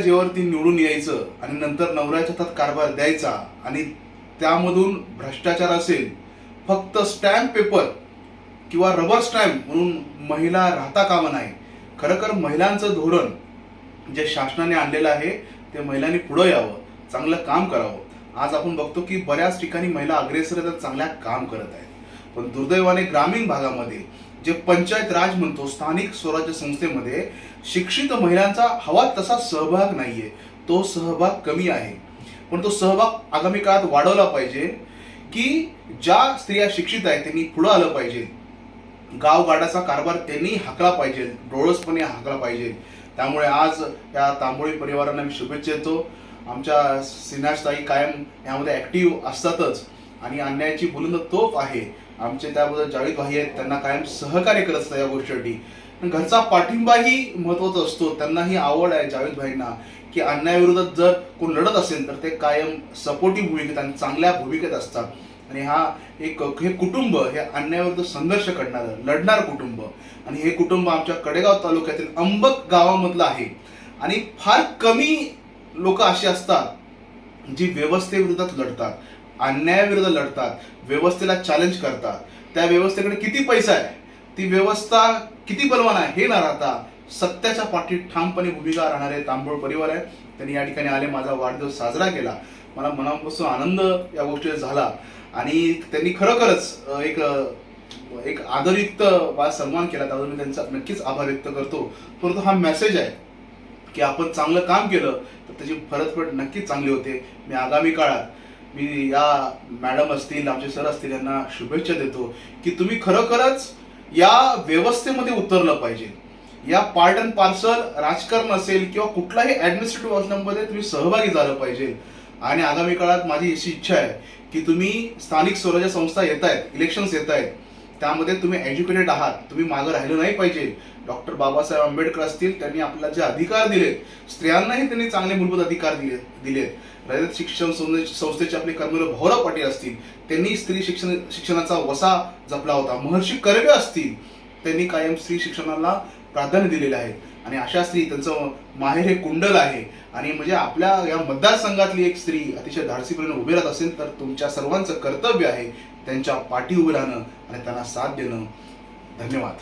जेवरती निवडून यायचं आणि नंतर नवऱ्याच्या हातात कारभार द्यायचा आणि त्यामधून भ्रष्टाचार असेल फक्त स्टॅम्प पेपर किंवा रबर स्टॅम्प म्हणून महिला राहता कामा नाही. खरं महिलांचं धोरण जे शासनाने आणलेलं आहे ते महिलांनी पुढं यावं चांगलं काम करावं. आज आपण बघतो की बऱ्याच ठिकाणी महिला अग्रेसर चांगल्या काम करत आहेत. पण दुर्दैवाने ग्रामीण भागामध्ये जे पंचायत राज म्हणतो स्थानिक स्वराज्य संस्थेमध्ये शिक्षित महिलांचा हवा तसा सहभाग नाहीये. तो सहभाग कमी आहे. पण तो सहभाग आगामी काळात वाढवला पाहिजे की ज्या स्त्रिया शिक्षित आहेत त्यांनी पुढं आलं पाहिजे. गावगाडाचा कारभार त्यांनी हाकला पाहिजे डोळसपणे हाकला पाहिजे. त्यामुळे आज या तांबोळी परिवारांना मी शुभेच्छा देतो. आमच्या सिन्हासताई कायम यामध्ये ऍक्टिव्ह असतातच. आणि अन्यायाची बुलंद तोफ आहे. आमचे त्याबद्दल जावेद भाई आहेत त्यांना कायम सहकार्य करत असतात या गोष्टीसाठी. घरचा पाठिंबाही महत्त्वाचा असतो त्यांनाही आवड आहे जावेद भाईंना की अन्यायाविरोधात जर कोण लढत असेल तर ते कायम सपोर्टिव्ह भूमिकेत आणि चांगल्या भूमिकेत असतात. आणि हा एक हे कुटुंब हे अन्यायाविरुद्ध संघर्ष करणारं लढणार कुटुंब. आणि हे कुटुंब आमच्या कडेगाव तालुक्यातील अंबक गावामधलं आहे. आणि फार कमी लोक अशी असतात जी व्यवस्थेविरोधात लढतात. अन्यायाविरुद्ध लढतात व्यवस्थेला चॅलेंज करतात. त्या व्यवस्थेकडे किती पैसा आहे? ती व्यवस्था किती बलवान आहे? हे न राहता सत्याच्या पाठीत ठामपणे भूमिका राहणारे तांबोळ परिवार आहे त्यांनी या ठिकाणी आले माझा वाढदिवस साजरा केला. मला मनापासून आनंद या गोष्टीचा झाला. आणि त्यांनी खरोखरच एक एक आदरयुक्त मला सन्मान केला. त्यावर मी त्यांचा नक्कीच आभार व्यक्त करतो. परंतु हा मेसेज आहे की आपण चांगलं काम केलं तर त्याची परतफेड नक्कीच चांगली होते. मी आगामी काळात मी या मॅडम असतील आमचे सर असतील यांना शुभेच्छा देतो की तुम्ही खरोखरच या व्यवस्थेमध्ये उतरलं पाहिजे. या पार्ट अँड पार्सल राजकारण असेल किंवा कुठलाही ऍडमिनिस्ट्रेटिव्ह असल्यामध्ये तुम्ही सहभागी झालं पाहिजे. आणि आगामी काळात माझी अशी इच्छा आहे की तुम्ही स्थानिक स्वराज्य संस्था येत आहेत इलेक्शन्स येत आहेत त्यामध्ये तुम्ही एज्युकेटेड आहात तुम्ही मागं राहिलं नाही पाहिजे. डॉक्टर बाबासाहेब आंबेडकर असतील त्यांनी आपल्याला जे अधिकार दिलेत स्त्रियांनाही त्यांनी चांगले मूलभूत अधिकार दिले दिलेत. रजत शिक्षण संस्थेचे आपले कर्मवीर भाऊराव पाटील असतील त्यांनी स्त्री शिक्षण शिक्षणाचा वसा जपला होता. महर्षी कर्वे असतील त्यांनी कायम स्त्री शिक्षणाला प्राधान्य दिलेलं आहे. आणि अशा स्त्री त्यांचं माहेर हे कुंडल आहे. आणि म्हणजे आपल्या या मतदारसंघातली एक स्त्री अतिशय धाडसीपणे उभी राहत असेल तर तुमच्या सर्वांचं कर्तव्य आहे त्यांच्या पाठी उभं राहणं आणि त्यांना साथ देणं. धन्यवाद.